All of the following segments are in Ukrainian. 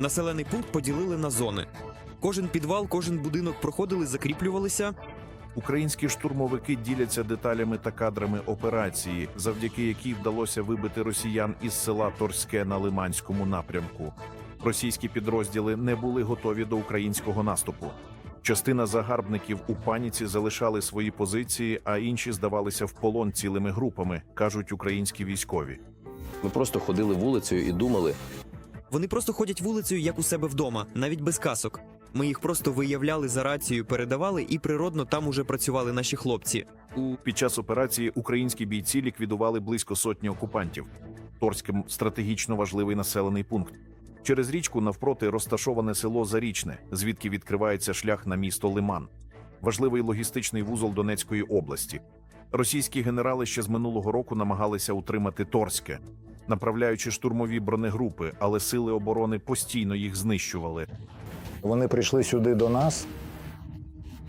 Населений пункт поділили на зони. Кожен підвал, кожен будинок проходили, закріплювалися. Українські штурмовики діляться деталями та кадрами операції, завдяки якій вдалося вибити росіян із села Торське на Лиманському напрямку. Російські підрозділи не були готові до українського наступу. Частина загарбників у паніці залишали свої позиції, а інші здавалися в полон цілими групами, кажуть українські військові. Ми просто ходили вулицею і думали, Вони просто ходять вулицею, як у себе вдома, навіть без касок. Ми їх просто виявляли за рацією, передавали, і природно там уже працювали наші хлопці. У під час операції українські бійці ліквідували близько сотні окупантів. Торським стратегічно важливий населений пункт. Через річку навпроти розташоване село Зарічне, звідки відкривається шлях на місто Лиман, важливий логістичний вузол Донецької області. Російські генерали ще з минулого року намагалися утримати Торське, направляючи штурмові бронегрупи, але сили оборони постійно їх знищували. Вони прийшли сюди до нас.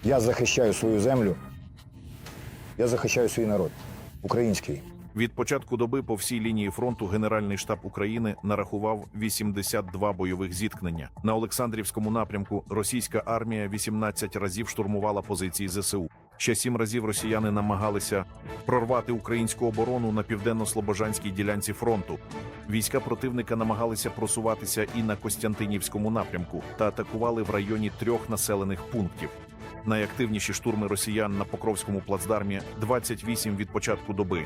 Я захищаю свою землю. Я захищаю свій народ, український. Від початку доби по всій лінії фронту Генеральний штаб України нарахував 82 бойових зіткнення. На Олександрівському напрямку російська армія 18 разів штурмувала позиції ЗСУ. Ще сім разів росіяни намагалися прорвати українську оборону на південно-слобожанській ділянці фронту. Війська противника намагалися просуватися і на Костянтинівському напрямку та атакували в районі трьох населених пунктів. Найактивніші штурми росіян на Покровському плацдармі 28 від початку доби.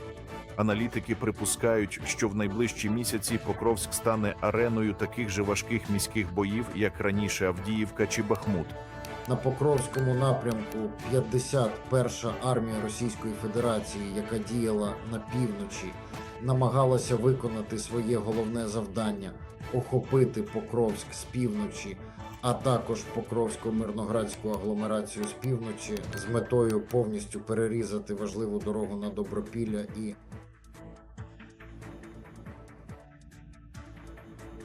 Аналітики припускають, що в найближчі місяці Покровськ стане ареною таких же важких міських боїв, як раніше Авдіївка чи Бахмут. На Покровському напрямку 51-ша армія Російської Федерації, яка діяла на півночі, намагалася виконати своє головне завдання охопити Покровськ з півночі, а також Покровсько-Мирноградську агломерацію з півночі з метою повністю перерізати важливу дорогу на Добропілля і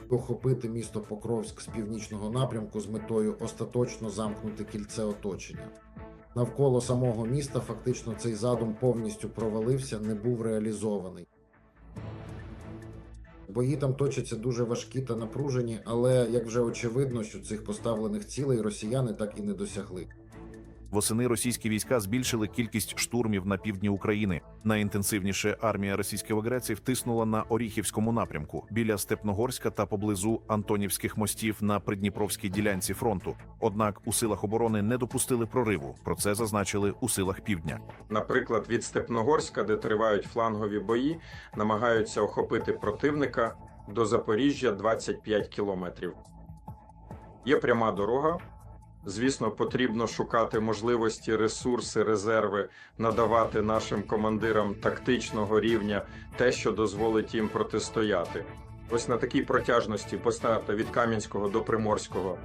охопити місто Покровськ з північного напрямку з метою остаточно замкнути кільце оточення. Навколо самого міста фактично цей задум повністю провалився, не був реалізований. Бої там точаться дуже важкі та напружені, але як вже очевидно, що цих поставлених цілей росіяни так і не досягли. Восени російські війська збільшили кількість штурмів на півдні України. Найінтенсивніше армія російської агресії втиснула на Оріхівському напрямку біля Степногорська та поблизу Антонівських мостів на придніпровській ділянці фронту. Однак у силах оборони не допустили прориву. Про це зазначили у силах півдня. Наприклад, від Степногорська, де тривають флангові бої, намагаються охопити противника до Запоріжжя 25 кілометрів. Є пряма дорога. Звісно, потрібно шукати можливості, ресурси, резерви, надавати нашим командирам тактичного рівня те, що дозволить їм протистояти. Ось на такій протяжності поставте від Кам'янського до Приморського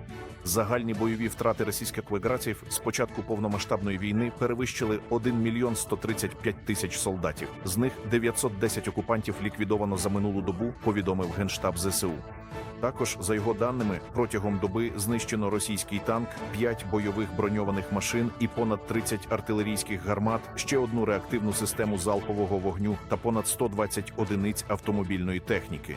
Загальні бойові втрати російських агресів з початку повномасштабної війни перевищили 1 мільйон 135 тисяч солдатів. З них 910 окупантів ліквідовано за минулу добу. Повідомив генштаб ЗСУ. Також, за його даними, протягом доби знищено російський танк, 5 бойових броньованих машин і понад 30 артилерійських гармат, ще одну реактивну систему залпового вогню та понад 120 одиниць автомобільної техніки.